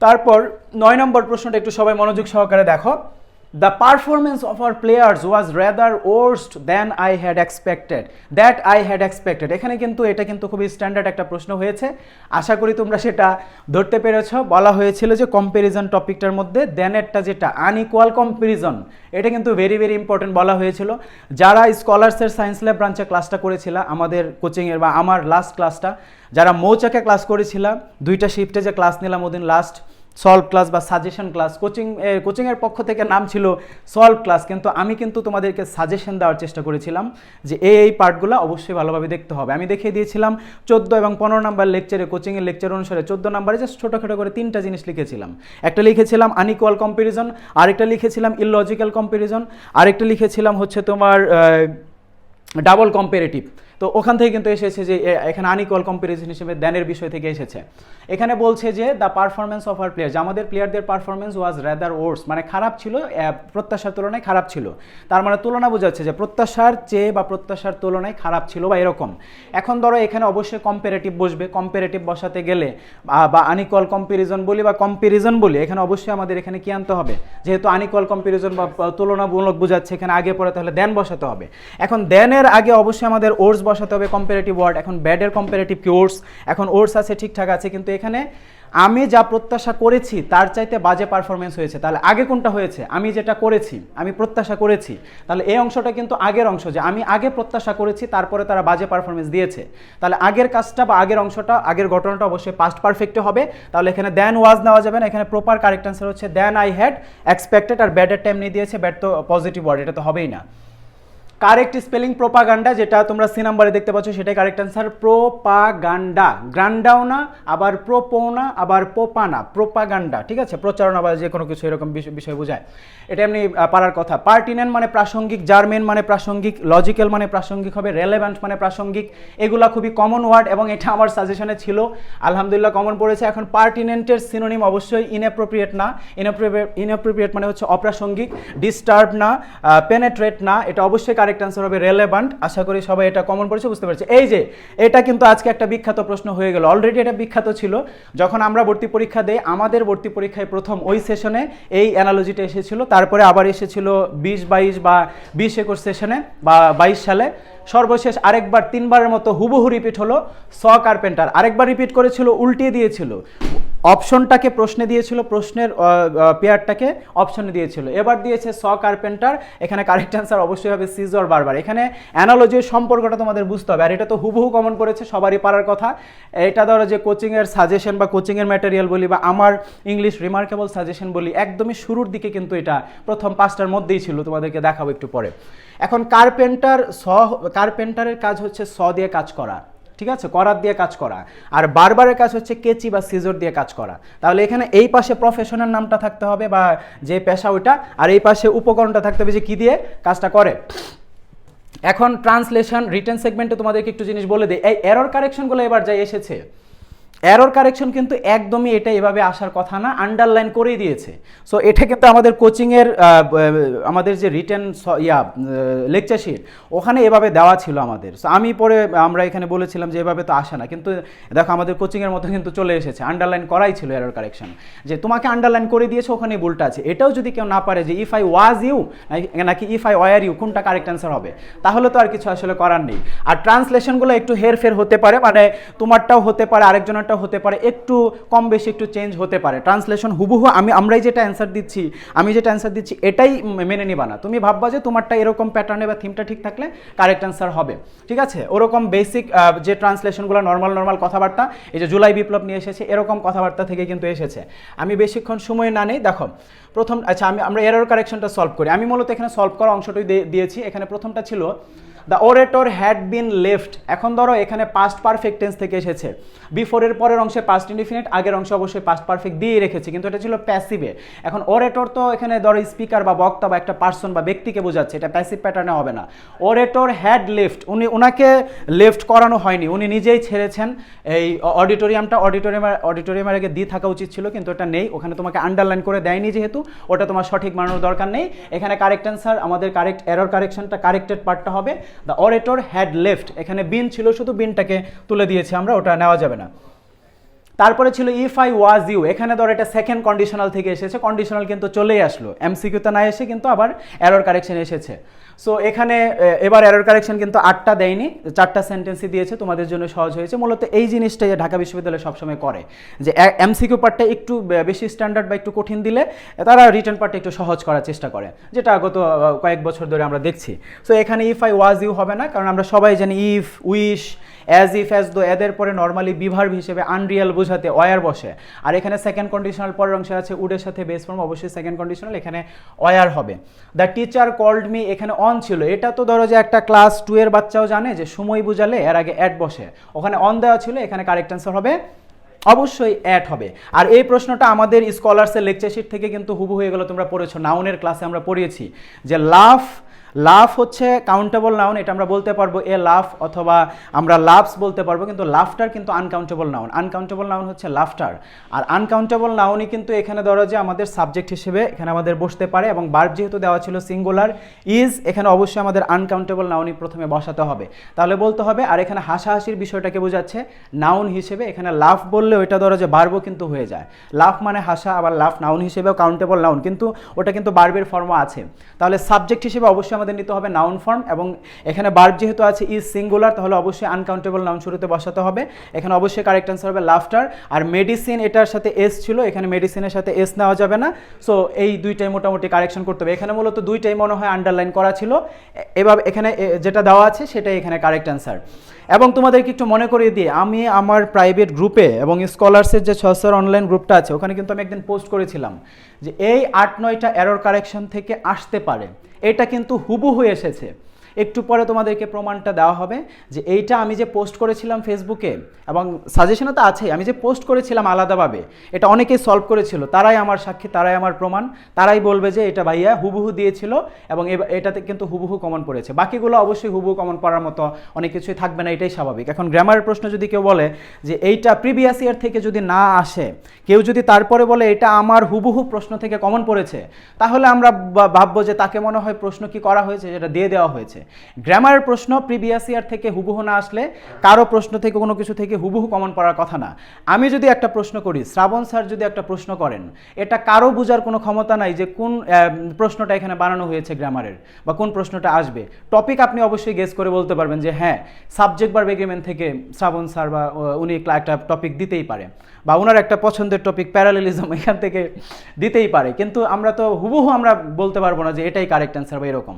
তারপর নয় নম্বর প্রশ্নটা একটু সবাই মনোযোগ সহকারে দেখো। The performance of our players was rather worst than I had expected that I had expected এখানে কিন্তু, এটা কিন্তু খুবই স্ট্যান্ডার্ড একটা প্রশ্ন হয়েছে। আশা করি তোমরা সেটা ধরতে পেরেছ। বলা হয়েছিল যে কম্প্যারিজন টপিকটার মধ্যে দেনেরটা যেটা আনইকুয়াল কম্প্যারিজন এটা কিন্তু ভেরি ভেরি ইম্পর্টেন্ট বলা হয়েছিল। যারা স্কলার্সের সায়েন্স ল্যাব ব্রাঞ্চে ক্লাসটা করেছিল, আমাদের কোচিংয়ের বা আমার লাস্ট ক্লাসটা যারা মৌচাকে ক্লাস করেছিলাম দুইটা শিফটে যে ক্লাস নিলাম ওদিন লাস্ট সলভ ক্লাস বা সাজেশন ক্লাস। কোচিং কোচিংয়ের পক্ষ থেকে নাম ছিল সলভ ক্লাস। কিন্তু আমি কিন্তু তোমাদেরকে সাজেশন দেওয়ার চেষ্টা করেছিলাম যে এই এই পার্টগুলো অবশ্যই ভালোভাবে দেখতে হবে। আমি দেখিয়ে দিয়েছিলাম চোদ্দ এবং পনেরো নাম্বার লেকচারে, কোচিংয়ের লেকচার অনুসারে চোদ্দ নাম্বারে জাস্ট ছোটোখাটো করে তিনটা জিনিস লিখেছিলাম। একটা লিখেছিলাম আনইকুয়াল কম্প্যারিজন আরেকটা লিখেছিলাম ইললজিক্যাল কম্প্যারিজন আরেকটা লিখেছিলাম হচ্ছে তোমার ডাবল কম্পারেটিভ তো ওখান থেকে কিন্তু এসেছে যে এখানে আনইকুয়াল কম্পারিজন হিসেবে দ্যানের বিষয় থেকে এসেছে। এখানে বলছে যে the performance of our player আমাদের প্লেয়ারদের পারফরমেন্স ওয়াজ র্যাদার ওর্স মানে খারাপ ছিল প্রত্যাশার তুলনায় খারাপ ছিল। তার মানে তুলনা বোঝাচ্ছে যে, প্রত্যাশার চেয়ে বা প্রত্যাশার তুলনায় খারাপ ছিল বা এরকম। এখন ধরো এখানে অবশ্যই কম্পারেটিভ বসবে কম্পারেটিভ বসাতে গেলে বা- আনইকুয়াল কম্পারিজন বলি বা কম্পারিজন বলি, এখানে অবশ্যই আমাদের এখানে কি আনতে হবে? যেহেতু আনইকুয়াল কম্পারিজন বা বা তুলনামূলক বোঝাচ্ছে, এখানে আগে পরে তাহলে দেন বসাতে হবে। এখন দেনের আগে অবশ্যই আমাদের ওর্স বসাতে হবে কম্পারেটিভ ওয়ার্ড এখন ব্যাডের কম্পারেটিভ কি ওর্স এখন ওর্স আছে, ঠিকঠাক আছে, কিন্তু এখানে আমি যা প্রত্যাশা করেছি, তার চাইতে বাজে পারফরমেন্স হয়েছে। তাহলে আগে কোনটা হয়েছে? আমি যেটা করেছি, আমি প্রত্যাশা করেছি, তাহলে এই অংশটা কিন্তু আগের অংশ যে আমি আগে প্রত্যাশা করেছি, তারপরে তারা বাজে পারফরমেন্স দিয়েছে। তাহলে আগের কাজটা বা আগের অংশটা, আগের ঘটনাটা অবশ্যই পাস্ট পারফেক্টে হবে। তাহলে এখানে দেন ওয়াজ নেওয়া যাবে না, এখানে প্রপার কারেক্ট অ্যান্সার হচ্ছে দেন আই হ্যাড এক্সপেক্টেড আর ব্যাডের টাইম নিয়ে দিয়েছে ব্যাড তো পজিটিভ ওয়ার্ড এটা তো হবেই না। কারেক্ট স্পেলিং প্রোপাগান্ডা, যেটা তোমরা সি নাম্বারে দেখতে পাচ্ছ, সেটাই কারেক্ট অ্যান্সার। প্রোপাগান্ডা। গ্রান্ডাও না আবার প্রোপোনা, আবার পোপানা। প্রোপাগান্ডা, ঠিক আছে? প্রচারণা বা যে কোনো কিছু এরকম বিষয়- বোঝায়। এটা এমনি পারার কথা। পার্টিনেন মানে প্রাসঙ্গিক, জার্মেন মানে প্রাসঙ্গিক, লজিক্যাল মানে প্রাসঙ্গিক হবে রেলেভেন্ট মানে প্রাসঙ্গিক। এগুলা খুবই কমন ওয়ার্ড এবং এটা আমার সাজেশনে ছিল। আলহামদুলিল্লাহ কমন পড়েছে। এখন পার্টিনেন্টের সিনোনিম অবশ্যই ইনঅ্যাপ্রোপ্রিয়েট না। ইনঅ্যাপ্রোপ্রিয়েট মানে হচ্ছে অপ্রাসঙ্গিক ডিস্টার্ব না পেনেট্রেট না। এটা অবশ্যই কারেক্ট অ্যান্সার হবে রেলেভেন্ট আশা করি সবাই এটা কমন পড়েছে, বুঝতে পারছে। এই যে, এটা কিন্তু আজকে একটা বিখ্যাত প্রশ্ন হয়ে গেল। অলরেডি এটা বিখ্যাত ছিল। যখন আমরা ভর্তি পরীক্ষা দেই, আমাদের ভর্তি পরীক্ষায় প্রথম ওই সেশনে এই অ্যানালজিটা এসেছিল। তারপরে আবার এসেছিল বিশ বাইশ বা বিশ একুশ সেশনে বা বাইশ সালে। সর্বশেষ আরেকবার তিনবারের মতো হুবহু রিপিট হলো স কার্পেন্টার আরেকবার রিপিট করেছিল, উল্টিয়ে দিয়েছিল। অপশনটাকে প্রশ্নে দিয়েছিল, প্রশ্নের পেয়ারটাকে অপশনে দিয়েছিল। এবার দিয়েছে স কার্পেন্টার, এখানে কারেক্ট অ্যান্সার অবশ্যই হবে সিজর বারবার এখানে অ্যানালজির সম্পর্কটা তোমাদের বুঝতে হবে, আর এটা তো হুবহু কমন করেছে, সবারই পারার কথা। এটা ধরো যে কোচিংয়ের সাজেশন বা কোচিংয়ের ম্যাটেরিয়াল বলি বা আমার ইংলিশ রিমার্কেবল সাজেশন বলি, একদমই শুরুর দিকে কিন্তু এটা প্রথম পাঁচটার মধ্যেই ছিল, তোমাদেরকে দেখাবো একটু পরে। এখন কার্পেন্টার স কার্পেন্টারের কাজ হচ্ছে স দিয়ে কাজ করা। ঠিক আছে? করার দিয়ে কাজ করা। আর বারবারের কাজ হচ্ছে কেচি বা সিজর দিয়ে কাজ করা। তাহলে এখানে এই পাশে প্রফেশনের নামটা থাকতে হবে বা যে পেশা ওইটা, আর এই পাশে উপকরণটা থাকতে হবে যে কী দিয়ে কাজটা করে। এখন ট্রান্সলেশন রিটার্ন সেগমেন্টে তোমাদেরকে একটু জিনিস বলে দিই। এই এরর কারেকশনগুলো এবার যাই এসেছে। এরর কারেকশন কিন্তু একদমই এটা এভাবে আসার কথা না আন্ডারলাইন করেই দিয়েছে। সো এটা কিন্তু আমাদের কোচিংয়ের আমাদের যে রিটেন ইয়া লেকচার শিট ওখানে এভাবে দেওয়া ছিল আমাদের। সো আমি পরে আমরা এখানে বলেছিলাম যে এভাবে তো আসে না। কিন্তু দেখো, আমাদের কোচিংয়ের মতো কিন্তু চলে এসেছে। আন্ডারলাইন করাই ছিল এরর কারেকশন যে তোমাকে আন্ডারলাইন করে দিয়েছে ওখানে ভুলটা আছে। এটাও যদি কেউ না পারে যে ইফ আই ওয়াজ ইউ নাকি ইফ আই ওয়ার ইউ কোনটা কারেক্ট অ্যান্সার হবে? তাহলে তো আর কিছু আসলে করার নেই। আর ট্রান্সলেশনগুলো একটু হেরফের হতে পারে। মানে তোমারটাও হতে পারে, আরেকজনের একটা হতে পারে, একটু কম বেশি, একটু চেঞ্জ হতে পারে। ট্রান্সলেশন হুবহু আমি, আমরাই যেটা অ্যান্সার দিচ্ছি, আমি যেটা অ্যান্সার দিচ্ছি, এটাই মেনে নিবা না। তুমি ভাববা যে তোমারটা এরকম প্যাটার্নে বা থিমটা ঠিক থাকলে কারেক্ট অ্যান্সার হবে। ঠিক আছে? ওরকম বেসিক যে ট্রান্সলেশনগুলো নর্মাল নর্মাল কথাবার্তা, এই যে জুলাই বিপ্লব নিয়ে এসেছে, এরকম কথাবার্তা থেকে কিন্তু এসেছে। আমি বেশিক্ষণ সময় না নেই, দেখো, প্রথম আচ্ছা আমি, আমরা এরর কারেকশনটা সলভ করি। আমি মূলত এখানে সলভ করা অংশটাই দিয়েছি। এখানে প্রথমটা ছিল the orator had been left এখন ধরো এখানে পাস্ট পারফেক্ট টেন্স থেকে এসেছে। বিফোরের পরের অংশে পাস্ট ইনডিফিনিট আগের অংশে অবশ্যই পাস্ট পারফেক্ট দিয়ে রেখেছে, কিন্তু এটা ছিল প্যাসিভে এখন ওরেটর তো এখানে ধরো স্পিকার বা বক্তা বা একটা পার্সন বা ব্যক্তিকে বোঝাচ্ছে, এটা প্যাসিভ প্যাটার্নে হবে না। ওরেটর হ্যাড লেফট উনি ওনাকে লেফট করানো হয়নি, উনি নিজেই ছেড়েছেন। এই অডিটোরিয়ামটা অডিটোরিয়ামের অডিটোরিয়ামের আগে দিয়ে থাকা উচিত ছিল, কিন্তু এটা নেই। ওখানে তোমাকে আন্ডারলাইন করে দেয়নি যেহেতু, ওটা তোমার সঠিক মানানোর দরকার নেই। এখানে কারেক্ট অ্যান্সার আমাদের কারেক্ট এরর কারেকশনটা কারেক্টেড পার্টটা হবে। দ্য অরেটর হ্যাড লেফট এখানে বিন ছিল, শুধু বিনটাকে তুলে দিয়েছি, আমরা ওটা নেওয়া যাবে না। তারপরে ছিল ইফ আই ওয়াজ ইউ এখানে ধর এটা সেকেন্ড কন্ডিশনাল থেকে এসেছে কন্ডিশনাল কিন্তু চলেই আসলো। এমসিকিউতে না এসে কিন্তু আবার এরর কারেকশন এসেছে। সো এখানে এবার এরর কারেকশন কিন্তু আটটা দেয়নি, চারটা সেন্টেন্সই দিয়েছে, তোমাদের জন্য সহজ হয়েছে। মূলত এই জিনিসটাই ঢাকা বিশ্ববিদ্যালয় সবসময় করে, যে এমসিকিউ পার্টটা একটু বেশি স্ট্যান্ডার্ড বা একটু কঠিন দিলে, তারা রিটার্ন পার্টটা একটু সহজ করার চেষ্টা করে, যেটা গত কয়েক বছর ধরে আমরা দেখছি। সো এখানে ইফ আই ওয়াজ ইউ হবে না, কারণ আমরা সবাই জানি if wish as if as though এদের পরে নর্মালি বিভার্ভ হিসেবে আনরিয়াল বোঝাতে ওয়ার বসে। আর এখানে সেকেন্ড কন্ডিশনাল পরের অংশে আছে উডের সাথে বেস ফর্ম অবশ্যই সেকেন্ড কন্ডিশনাল এখানে ওয়ার হবে। দ্য টিচার কল্ড মি এখানে অন ছিল। এটা তো ধরো যে একটা ক্লাস টু এর বাচ্চাও জানে যে সময় বুঝালে এর আগে অ্যাড বসে। ওখানে অন দেওয়া ছিল, এখানে কারেক্ট অ্যান্সার হবে। অবশ্যই অ্যাড হবে। আর এই প্রশ্নটা আমাদের স্কলার্সের লেকচার শিট থেকে কিন্তু হুবু হয়ে গেল, তোমরা পড়েছো। নাউনের ক্লাসে আমরা পড়িয়েছি যে লাভ লাভ হচ্ছে কাউন্টেবল নাউন এটা আমরা বলতে পারব এ লাভ অথবা আমরা লাভস বলতে পারব, কিন্তু লাফটার কিন্তু আনকাউন্টেবল নাউন আনকাউন্টেবল নাউন হচ্ছে লাফটার। আর আনকাউন্টেবল নাউনই কিন্তু এখানে ধরো যে আমাদের সাবজেক্ট হিসেবে এখানে আমাদের বসতে পারে এবং বার্ব যেহেতু দেওয়া ছিল সিঙ্গুলার ইজ এখানে অবশ্যই আমাদের আনকাউন্টেবল নাউনই প্রথমে বসাতে হবে। তাহলে বলতে হবে, আর এখানে হাসাহাসির বিষয়টাকে বোঝাচ্ছে নাউন হিসেবে এখানে লাভ বললে ওইটা ধরো যে বার্বও কিন্তু হয়ে যায়। লাভ মানে হাসা, আবার লাভ নাউন হিসেবেও কাউন্টেবল নাউন কিন্তু ওটা কিন্তু বার্বের ফর্মও আছে। তাহলে সাবজেক্ট হিসেবে অবশ্যই আমাদের নিতে হবে নাউন ফর্ম এবং এখানে বার্ব যেহেতু আছে ইজ সিঙ্গুলার তাহলে অবশ্যই আনকাউন্টেবল নাউন শুরুতে বসাতে হবে। এখানে অবশ্যই কারেক্ট অ্যান্সার হবে লাফটার আর মেডিসিন এটার সাথে এস ছিল, এখানে মেডিসিনের সাথে এস নেওয়া যাবে না। সো এই দুইটাই মোটামুটি কারেকশন করতে হবে। এখানে মূলত দুইটাই মনে হয় আন্ডারলাইন করা ছিল। এভাবে এখানে যেটা দেওয়া আছে সেটাই এখানে কারেক্ট অ্যান্সার এবং তোমাদেরকে একটু মনে করিয়ে দিয়ে আমি আমার প্রাইভেট গ্রুপে এবং স্কলার্সের যে ছশোর অনলাইন গ্রুপটা আছে, ওখানে কিন্তু আমি একদিন পোস্ট করেছিলাম যে এই আট নয়টা এরর কারেকশন থেকে আসতে পারে। এটা কিন্তু হুবহু এসেছে। একটু পরে তোমাদেরকে প্রমাণটা দেওয়া হবে যে এইটা আমি যে পোস্ট করেছিলাম ফেসবুকে এবং সাজেশনে তো আছেই, আমি যে পোস্ট করেছিলাম আলাদাভাবে, এটা অনেকেই সলভ করেছিল, তারাই আমার সাক্ষী, তারাই আমার প্রমাণ, তারাই বলবে যে এটা ভাইয়া হুবহু দিয়েছিল, এবং এটাতে কিন্তু হুবহু কমন পড়েছে। বাকিগুলো অবশ্যই হুবহু কমন পড়ার মতো অনেক কিছুই থাকবে না, এটাই স্বাভাবিক। এখন গ্রামারের প্রশ্ন যদি কেউ বলে যে এইটা প্রিভিয়াস ইয়ার থেকে যদি না আসে, কেউ যদি তারপরে বলে এটা আমার হুবহু প্রশ্ন থেকে কমন পড়েছে, তাহলে আমরা ভাববো যে তাকে মনে হয় প্রশ্ন কি করা হয়েছে, যেটা দিয়ে দেওয়া হয়েছে। গ্রামারের প্রশ্ন প্রিভিয়াস ইয়ার থেকে হুবহু না আসলে কারও প্রশ্ন থেকে কোনো কিছু থেকে হুবহু কমন পড়ার কথা না। আমি যদি একটা প্রশ্ন করি, শ্রাবণ স্যার যদি একটা প্রশ্ন করেন, এটা কারও বোঝার কোনো ক্ষমতা নাই যে কোন প্রশ্নটা এখানে বানানো হয়েছে গ্রামারের বা কোন প্রশ্নটা আসবে। টপিক আপনি অবশ্যই গেস করে বলতে পারবেন যে হ্যাঁ সাবজেক্ট বার এগ্রিমেন্ট থেকে শ্রাবণ স্যার বা উনি একটা- টপিক দিতেই পারে বা ওনার একটা পছন্দের টপিক প্যারালেলিজম এখান থেকে দিতেই পারে। কিন্তু আমরা তো হুবহু আমরা বলতে পারব না যে এটাই কারেক্ট অ্যান্সার বা এরকম।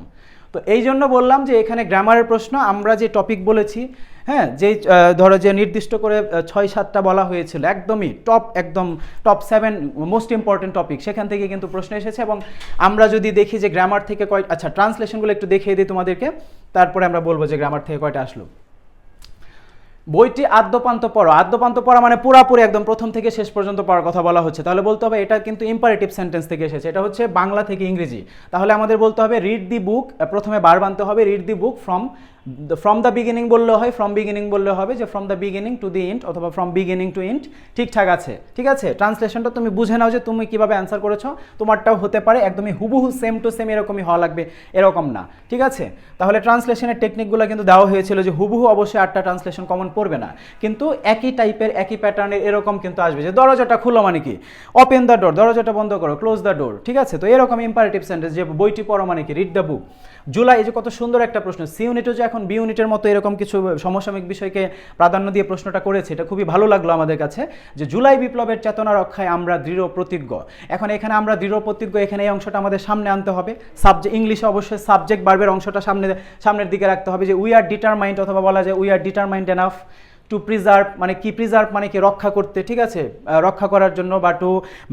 তো এই জন্য বললাম যে এখানে গ্রামারের প্রশ্ন, আমরা যে টপিক বলেছি হ্যাঁ যে ধরো যে নির্দিষ্ট করে ছয় সাতটা বলা হয়েছিল, একদমই টপ একদম top seven most important topic সেখান থেকে কিন্তু প্রশ্ন এসেছে এবং আমরা যদি দেখি যে গ্রামার থেকে কয় আচ্ছা ট্রান্সলেশনগুলো একটু দেখিয়ে দিই তোমাদেরকে, তারপরে আমরা বলব যে গ্রামার থেকে কয়টা আসলো। বইটি আদ্যপান্ত পড়ো। আদ্যপান্ত পড়া মানে পুরাপুরি একদম প্রথম থেকে শেষ পর্যন্ত পড়ার কথা বলা হচ্ছে। তাহলে বলতে হবে এটা কিন্তু ইম্পারেটিভ সেন্টেন্স থেকে এসেছে। এটা হচ্ছে বাংলা থেকে ইংরেজি। তাহলে আমাদের বলতে হবে রিড দি বুক প্রথমে বার বানতে হবে read the book from from the beginning বললে হয় ফ্রম বিগিনিং বললে হবে যে from the beginning to the end অথবা ফ্রম বিগিনিং টু ইন্ট ঠিকঠাক আছে। ঠিক আছে? ট্রান্সলেশনটা তুমি বুঝে নাও যে তুমি কীভাবে অ্যান্সার করেছ। তোমারটাও হতে পারে, একদমই হুবহু সেম টু সেম এরকমই হওয়া লাগবে, এরকম না। ঠিক আছে? তাহলে ট্রান্সলেশনের টেকনিকগুলো কিন্তু দেওয়া হয়েছিল যে হুবহু অবশ্যই আটটা ট্রান্সলেশন কমন পড়বে না। কিন্তু একই টাইপের একই প্যাটার্নের এরকম কিন্তু আসবে যে দরজাটা খুলো মানে কি? ওপেন দ্য ডোর দরজাটা বন্ধ করো ক্লোজ দ্য ডোর ঠিক আছে? তো এরকম ইম্পারেটিভ সেন্টেন্স যে বইটি পড়ো মানে কি? রিড দ্য বুক জুলাই, এই যে কত সুন্দর একটা প্রশ্ন। সি ইউনিটও যে এখন বি ইউনিটের মতো এরকম কিছু সমসাময়িক বিষয়কে প্রাধান্য দিয়ে প্রশ্নটা করেছে, এটা খুবই ভালো লাগল আমাদের কাছে যে জুলাই বিপ্লবের চেতনা রক্ষায় আমরা দৃঢ় প্রতিজ্ঞ। এখন এখানে আমরা দৃঢ় প্রতিজ্ঞ, এখানে এই অংশটা আমাদের সামনে আনতে হবে। সাবজেক্ট ইংলিশে অবশ্যই সাবজেক্ট বার্বের অংশটা সামনে, সামনের দিকে রাখতে হবে যে উই আর ডিটারমাইন্ড অথবা বলা যায় we are determined enough to preserve মানে কি প্রিজার্ভ মানে কি রক্ষা করতে, ঠিক আছে? রক্ষা করার জন্য বা টু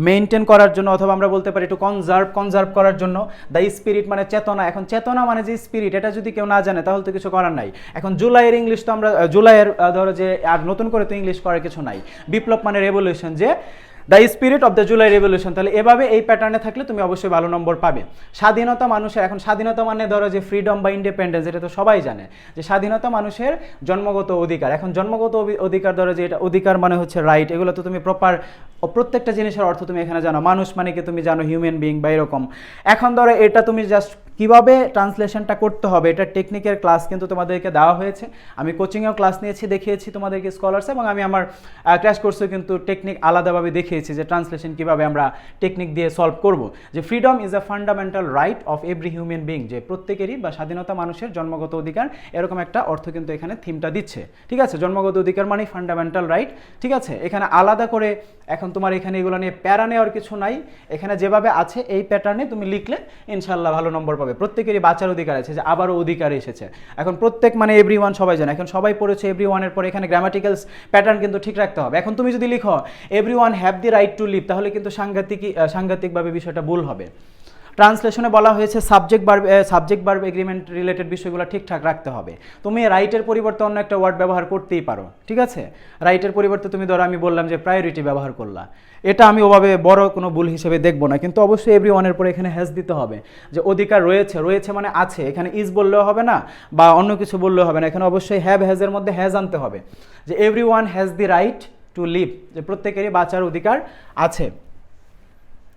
মেনটেন করার জন্য অথবা আমরা বলতে পারি টু কনজার্ভ কনজার্ভ করার জন্য দ্য স্পিরিট মানে চেতনা। এখন চেতনা মানে যে স্পিরিট এটা যদি কেউ না জানে, তাহলে তো কিছু করার নাই। এখন জুলাইয়ের ইংলিশ তো আমরা জুলাইয়ের ধরো যে, আর নতুন করে তো ইংলিশ করার কিছু নাই। বিপ্লব মানে রেভলিউশন যে the spirit of the July revolution তাহলে এভাবে এই প্যাটার্নে থাকলে তুমি অবশ্যই ভালো নম্বর পাবে। স্বাধীনতা মানুষের, এখন স্বাধীনতা মানে ধরো যে ফ্রিডম বা ইন্ডিপেন্ডেন্স এটা তো সবাই জানে, যে স্বাধীনতা মানুষের জন্মগত অধিকার। এখন জন্মগত অধিকার ধরো যে এটা, অধিকার মানে হচ্ছে রাইট এগুলো তো তুমি প্রপার প্রত্যেকটা জিনিসের অর্থ তুমি এখানে জানো। মানুষ মানে কি তুমি জানো হিউম্যান বিং বা এরকম। এখন ধরো এটা তুমি জাস্ট কীভাবে ট্রান্সলেশনটা করতে হবে, এটা টেকনিকের ক্লাস কিন্তু তোমাদেরকে দেওয়া হয়েছে। আমি কোচিংয়েও ক্লাস নিয়েছি, দেখিয়েছি তোমাদেরকে স্কলার্স এবং আমি আমার ক্র্যাশ কোর্সেও কিন্তু টেকনিক আলাদাভাবে দেখিয়েছি যে ট্রান্সলেশন কীভাবে আমরা টেকনিক দিয়ে সলভ করব, যে freedom is a fundamental right of every human being যে প্রত্যেকেরই বা স্বাধীনতা মানুষের জন্মগত অধিকার, এরকম একটা অর্থ কিন্তু এখানে থিমটা দিচ্ছে। ঠিক আছে? জন্মগত অধিকার মানে ফান্ডামেন্টাল রাইট ঠিক আছে? এখানে আলাদা করে এখন তোমার এখানে এগুলো নিয়ে প্যারা নেওয়ার কিছু নাই। এখানে যেভাবে আছে, এই প্যাটার্নে তুমি লিখলে ইনশাল্লাহ ভালো নম্বর পাবে। প্রত্যেকেরই বাঁচার অধিকার আছে, যে আবারও অধিকার এসেছে। এখন প্রত্যেক মানে এভরি ওয়ান সবাই জানে, এখন সবাই পড়েছে এভরি ওয়ানের পরে এখানে গ্রামাটিক্যালস প্যাটার্ন কিন্তু ঠিক রাখতে হবে। এখন তুমি যদি লিখো everyone have the right to live তাহলে কিন্তু সাংঘাতিক সাংঘাতিকভাবে বিষয়টা ভুল হবে। ট্রান্সলেশনে বলা হয়েছে সাবজেক্ট বার সাবজেক্ট বার এগ্রিমেন্ট রিলেটেড বিষয়গুলো ঠিকঠাক রাখতে হবে। তুমি রাইটের পরিবর্তে অন্য একটা ওয়ার্ড ব্যবহার করতেই পারো, ঠিক আছে? রাইটের পরিবর্তে তুমি ধরো আমি বললাম যে প্রায়োরিটি ব্যবহার করলা। এটা আমি ওভাবে বড় কোনো ভুল হিসেবে দেখব না, কিন্তু অবশ্যই এভরি ওয়ানের পরে এখানে হ্যাজ দিতে হবে। যে অধিকার রয়েছে রয়েছে মানে আছে, এখানে ইজ বললেও হবে না, বা অন্য কিছু বললেও হবে না। এখানে অবশ্যই হ্যাভ হ্যাজের মধ্যে হ্যাজ আনতে হবে। যে everyone has the right to live যে প্রত্যেকেরই বাঁচার অধিকার আছে।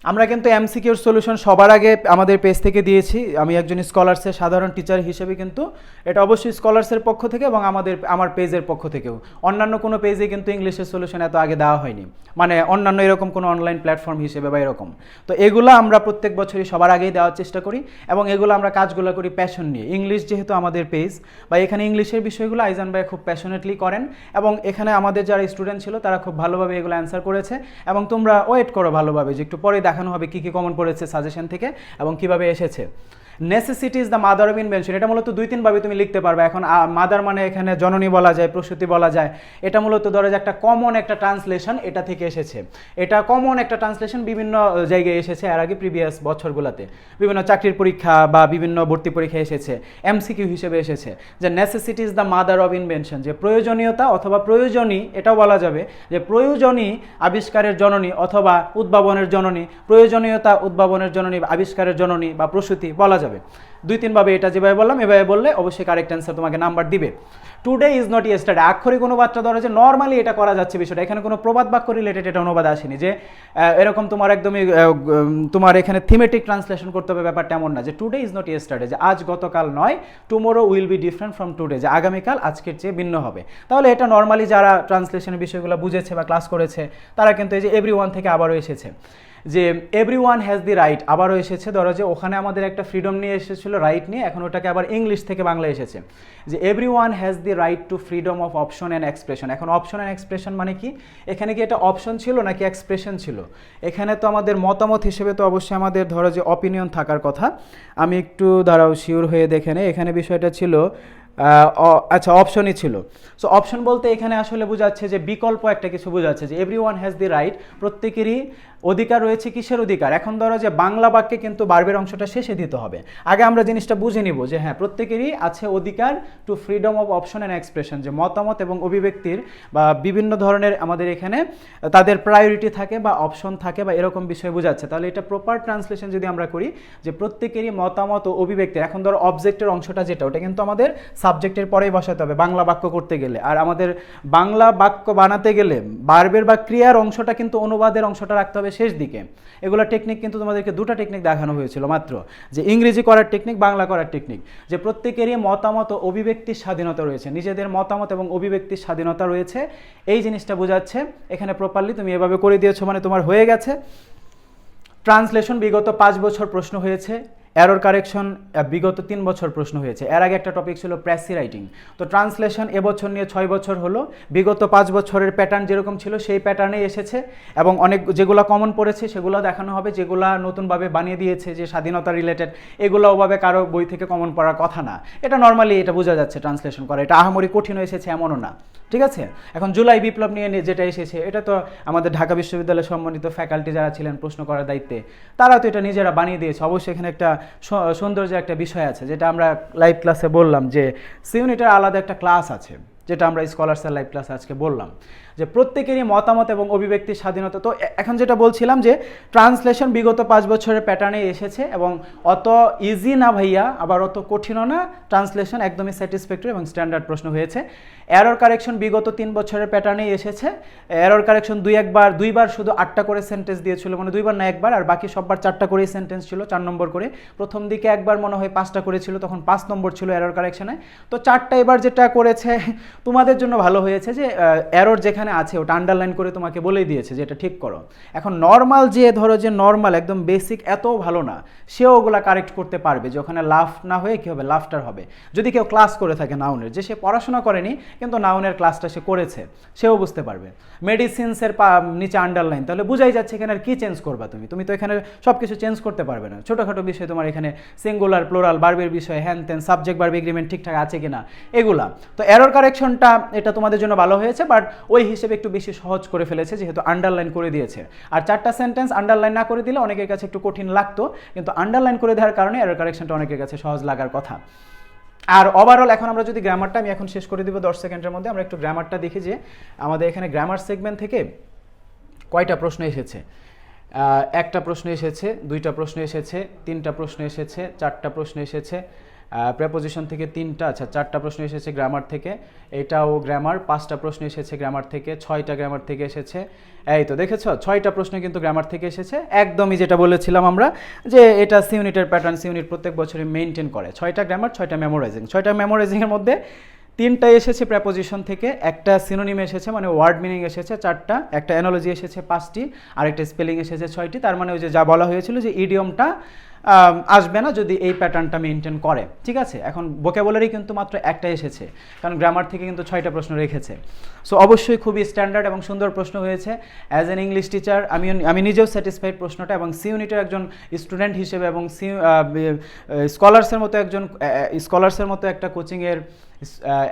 আমরা কিন্তু এমসিকিউর সলিউশন সবার আগে আমাদের পেজ থেকে দিয়েছি। আমি একজন স্কলার্সের সাধারণ টিচার হিসেবে কিন্তু এটা অবশ্যই স্কলার্সের পক্ষ থেকে এবং আমাদের, আমার পেজের পক্ষ থেকেও। অন্যান্য কোনো পেজে কিন্তু ইংলিশের সলিউশন এত আগে দেওয়া হয়নি। মানে অন্যান্য এরকম কোনো অনলাইন প্ল্যাটফর্ম হিসেবে বা এরকম। তো এগুলো আমরা প্রত্যেক বছরই সবার আগেই দেওয়ার চেষ্টা করি এবং এগুলো আমরা কাজগুলো করি প্যাশন নিয়ে। ইংলিশ যেহেতু আমাদের পেজ, বা এখানে ইংলিশের বিষয়গুলো আইজান ভাই খুব প্যাশনেটলি করেন এবং এখানে আমাদের যারা স্টুডেন্ট ছিল তারা খুব ভালোভাবে এগুলো অ্যান্সার করেছে এবং তোমরা ওয়েট করো ভালোভাবে যে একটু পরে দেখানো হবে কী কী কমন পড়েছে সাজেশন থেকে এবং কীভাবে এসেছে। Necessity is the mother of invention এটা মূলত দুই, তিনভাবে তুমি লিখতে পারবে। এখন মাদার মানে এখানে জননী বলা যায়, প্রসূতি বলা যায়। এটা মূলত ধরো যে একটা কমন একটা ট্রান্সলেশন এটা থেকে এসেছে। এটা কমন একটা ট্রান্সলেশন বিভিন্ন জায়গায় এসেছে, এর আগে প্রিভিয়াস বছরগুলোতে। বিভিন্ন চাকরির পরীক্ষা বা বিভিন্ন ভর্তি পরীক্ষা এসেছে এমসিকিউ হিসেবে এসেছে। যে necessity is the mother of invention যে প্রয়োজনীয়তা অথবা প্রয়োজনই এটাও বলা যাবে, যে প্রয়োজনই আবিষ্কারের জননী অথবা উদ্ভাবনের জননী, প্রয়োজনীয়তা উদ্ভাবনের জননী, আবিষ্কারের জননী বা প্রসূতি বলা যাবে। দুই তিনভাবে এটা যেভাবে বললাম, এভাবে বললে অবশ্যই কারেক্ট অ্যান্সার তোমাকে নাম্বার দিবে। টুডে ইজ নট ইয়েস্টারডে আক্ষরিক অনুবাদটা ধরো যে নর্মালি এটা করা যাচ্ছে বিষয়টা। এখানে কোনো প্রবাদ বাক্য রিলেটেড এটা অনুবাদ আসেনি যে এরকম তোমার একদমই তোমার এখানে থিমেটিক ট্রান্সলেশন করতে হবে ব্যাপারটা এমন না যে টুডে ইজ নট ইয়েস্টারডে যে আজ গতকাল নয় tomorrow will be different from today যে আগামীকাল আজকের চেয়ে ভিন্ন হবে। তাহলে এটা নর্মালি যারা ট্রান্সলেশনের বিষয়গুলো বুঝেছে বা ক্লাস করেছে, তারা কিন্তু এই যে এভরি ওয়ান থেকে আবারও এসেছে। যে everyone has the right আবারও এসেছে, ধরো যে ওখানে আমাদের একটা ফ্রিডম নিয়ে এসেছিল রাইট নিয়ে, এখন ওটাকে আবার ইংলিশ থেকে বাংলা এসেছে। যে everyone has the right to freedom of option and expression এখন অপশন অ্যান্ড এক্সপ্রেশন মানে কি? এখানে কি এটা অপশন ছিল নাকি এক্সপ্রেশন ছিল? এখানে তো আমাদের মতামত হিসেবে তো অবশ্যই আমাদের ধরো যে অপিনিয়ন থাকার কথা। আমি একটু দাঁড়াও শিওর হয়ে দেখে নেই। এখানে বিষয়টা ছিল আচ্ছা অপশনই ছিল। সো অপশন বলতে এখানে আসলে বোঝাচ্ছে যে বিকল্প একটা কিছু বোঝাচ্ছে যে everyone has the right প্রত্যেকেরই অধিকার রয়েছে কিসের অধিকার? এখন ধরো যে বাংলা বাক্যে কিন্তু বার্বের অংশটা শেষে দিতে হবে। আগে আমরা জিনিসটা বুঝে নিব যে হ্যাঁ প্রত্যেকেরই আছে অধিকার to freedom of option and expression যে মতামত এবং অভিব্যক্তির বা বিভিন্ন ধরনের আমাদের এখানে তাদের প্রায়োরিটি থাকে বা অপশন থাকে বা এরকম বিষয় বোঝাচ্ছে। তাহলে এটা প্রপার ট্রান্সলেশন যদি আমরা করি, যে প্রত্যেকেরই মতামত ও অভিব্যক্তির এখন ধরো অবজেক্টের অংশটা যেটা, ওটা কিন্তু আমাদের সাবজেক্টের পরেই বসাতে হবে বাংলা বাক্য করতে গেলে। আর আমাদের বাংলা বাক্য বানাতে গেলে বার্বের বা ক্রিয়ার অংশটা কিন্তু অনুবাদের অংশটা রাখতে হবে শেষ দিকে। এগুলো টেকনিক কিন্তু তোমাদেরকে দুটো টেকনিক দেখানো হয়েছিল মাত্র। যে ইংরেজি করার টেকনিক বাংলা করার টেকনিক যে প্রত্যেকেরই মতামত ও অভিব্যক্তির স্বাধীনতা রয়েছে। নিজেদের মতামত এবং অভিব্যক্তির স্বাধীনতা রয়েছে। এই জিনিসটা বোঝাচ্ছে, এখানে প্রপারলি তুমি এভাবে করে দিয়েছ মানে তোমার হয়ে গেছে। ট্রান্সলেশন বিগত পাঁচ বছর প্রশ্ন হয়েছে। এরর কারেকশন বিগত তিন বছর প্রশ্ন হয়েছে। এর আগে একটা টপিক ছিল প্রেসি রাইটিং। তো ট্রান্সলেশন এবছর নিয়ে ছয় বছর হলো। বিগত পাঁচ বছরের প্যাটার্ন যেরকম ছিল, সেই প্যাটার্নে এসেছে। এবং অনেক যেগুলো কমন পড়েছে, সেগুলো দেখানো হবে। যেগুলো নতুনভাবে বানিয়ে দিয়েছে, যে স্বাধীনতা রিলেটেড এগুলো ওভাবে কারও বই থেকে কমন পড়ার কথা না। এটা নর্মালি এটা বোঝা যাচ্ছে ট্রান্সলেশন করা। এটা আহামরি কঠিন এসেছে, এমনও না। ঠিক আছে? এখন জুলাই বিপ্লব নিয়ে যেটা এসেছে, এটা তো আমাদের ঢাকা বিশ্ববিদ্যালয়ের সম্মানিত ফ্যাকাল্টি যারা ছিলেন প্রশ্ন করার দায়িত্বে তারা তো এটা নিজেরা বানিয়ে দিয়েছে। অবশ্যই এখানে একটা সৌন্দর্য একটা বিষয় আছে, যেটা আমরা লাইভ ক্লাসে বললাম যে সিউনিটার আলাদা একটা ক্লাস আছে, যেটা আমরা স্কলার্সের লাইভ ক্লাস আজকে বললাম। যে প্রত্যেকেরই মতামত এবং অভিব্যক্তির স্বাধীনতা। তো এখন যেটা বলছিলাম যে, ট্রান্সলেশন বিগত পাঁচ বছরের প্যাটার্নে এসেছে এবং অত ইজি না ভাইয়া, আবার অত কঠিনও না, ট্রান্সলেশন একদমই স্যাটিসফ্যাক্টরি এবং স্ট্যান্ডার্ড প্রশ্ন হয়েছে। এরর কারেকশন বিগত তিন বছরের প্যাটার্নেই এসেছে। এরর কারেকশন দুই একবার, দুইবার শুধু আটটা করে সেন্টেন্স দিয়েছিল মানে দুইবার না একবার, আর বাকি সববার চারটা করেই সেন্টেন্স ছিল, চার নম্বর করে। প্রথম দিকে একবার মনে হয় পাঁচটা করেছিল, তখন পাঁচ নম্বর ছিল এরর কারেকশনে তো চারটা এবার যেটা করেছে, তোমাদের জন্য ভালো হয়েছে যে এরর যেখানে আছে, ওটা আন্ডারলাইন করে তোমাকে বলেই দিয়েছে যে এটা ঠিক করো। এখন নর্মাল যে, ধরো যে নর্মাল একদম বেসিক এত ভালো না। সেও ওগুলা কারেক্ট করতে পারবে যে ওখানে লাফ না হয়ে কী হবে? লাফটার হবে। যদি কেউ ক্লাস করে থাকে নাউনের যে সে পড়াশোনা করেনি, কিন্তু নাউনের ক্লাসটা সে করেছে, সেও বুঝতে পারবে। মেডিসিনসের নিচে আন্ডারলাইন তাহলে বুঝাই যাচ্ছে এখানে আর কী চেঞ্জ করবা তুমি? তুমি তো এখানে সব কিছু চেঞ্জ করতে পারবে না। ছোটোখাটো বিষয় তোমার এখানে সিঙ্গুলার প্লোরাল বার্বের বিষয় হ্যান তেন সাবজেক্ট বার্ব এগ্রিমেন্ট ঠিকঠাক আছে কিনা? এগুলা। তো এরর কারেকশনটা এটা তোমাদের জন্য ভালো হয়েছে বাট ওই হিসেবে একটু বেশি সহজ করে ফেলেছে, যেহেতু আন্ডারলাইন করে দিয়েছে। আর চারটা সেন্টেন্স আন্ডারলাইন না করে দিলে অনেকের কাছে একটু কঠিন লাগতো, কিন্তু আন্ডারলাইন করে দেওয়ার কারণে এরর কারেকশনটা অনেকের কাছে সহজ লাগার কথা। আর ওভারঅল এখন আমরা যদি গ্রামারটা আমি এখন শেষ করে দিব দশ সেকেন্ডের মধ্যে, আমরা একটু গ্রামারটা দেখি যে আমাদের এখানে গ্রামার সেগমেন্ট থেকে কয়টা প্রশ্ন এসেছে? একটা প্রশ্ন এসেছে, দুইটা প্রশ্ন এসেছে, তিনটা প্রশ্ন এসেছে, চারটা প্রশ্ন এসেছে প্রেপোজিশন থেকে তিনটা আচ্ছা চারটা প্রশ্ন এসেছে গ্রামার থেকে। এটাও গ্রামার পাঁচটা প্রশ্ন এসেছে গ্রামার থেকে, ছয়টা গ্রামার থেকে এসেছে। এই তো দেখেছ, ছয়টা প্রশ্ন কিন্তু গ্রামার থেকে এসেছে। একদমই যেটা বলেছিলাম আমরা, যে এটা সি ইউনিটের প্যাটার্ন সি ইউনিট প্রত্যেক বছরই মেনটেন করে। ছয়টা গ্রামার ছয়টা মেমোরাইজিং ছয়টা মেমোরাইজিংয়ের মধ্যে তিনটা এসেছে প্রেপোজিশন থেকে, একটা সিনোনিম এসেছে মানে ওয়ার্ড মিনিং এসেছে চারটা, একটা অ্যানোলজি এসেছে পাঁচটি আর একটা স্পেলিং এসেছে ছয়টি। তার মানে ওই যে যা বলা হয়েছিল যে ইডিয়মটা আসবে না যদি এই প্যাটার্নটা মেনটেন করে। ঠিক আছে? এখন ভোকাবুলারি কিন্তু মাত্র একটা এসেছে, কারণ গ্রামার থেকে কিন্তু ছয়টা প্রশ্ন রেখেছে। সো অবশ্যই খুবই স্ট্যান্ডার্ড এবং সুন্দর প্রশ্ন হয়েছে। অ্যাজ এন ইংলিশ টিচার আমি আমি নিজেও স্যাটিসফাইড প্রশ্নটা এবং সি ইউনিটের একজন স্টুডেন্ট হিসেবে এবং সি স্কলার্সের মতো একজন স্কলার্সের মতো একটা কোচিংয়ের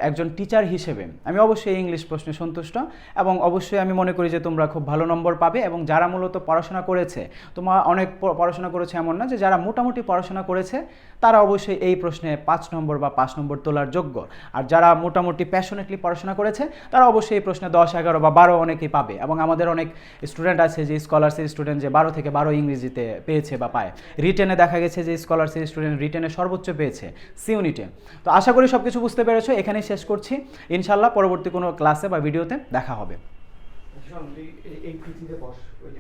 একজন টিচার হিসেবে। আমি অবশ্যই ইংলিশ প্রশ্নে সন্তুষ্ট এবং অবশ্যই আমি মনে করি যে তোমরা খুব ভালো নম্বর পাবে এবং যারা মূলত পড়াশোনা করেছে, তোমার অনেক পড়াশোনা করেছে এমন না যে যারা মোটামুটি পড়াশোনা করেছে, তারা অবশ্যই এই প্রশ্নে পাঁচ নম্বর বা পাঁচ নম্বর তোলার যোগ্য। আর যারা মোটামুটি প্যাশনেটলি পড়াশোনা করেছে, তারা অবশ্যই এই প্রশ্নে দশ, এগারো বা বারো অনেকেই পাবে এবং আমাদের অনেক স্টুডেন্ট আছে যে স্কলারশিপ স্টুডেন্ট যে বারো থেকে বারো ইংরেজিতে পেয়েছে বা পায়। রিটেনে দেখা গেছে যে স্কলারশিপ স্টুডেন্ট রিটেনে সর্বোচ্চ পেয়েছে সি ইউনিটে তো আশা করি সব কিছু বুঝতে পেরেছ এখানেই শেষ করছি। ইনশাল্লাহ পরবর্তী কোনো ক্লাসে বা ভিডিওতে দেখা হবে। এই- পৃথিবীতে বস।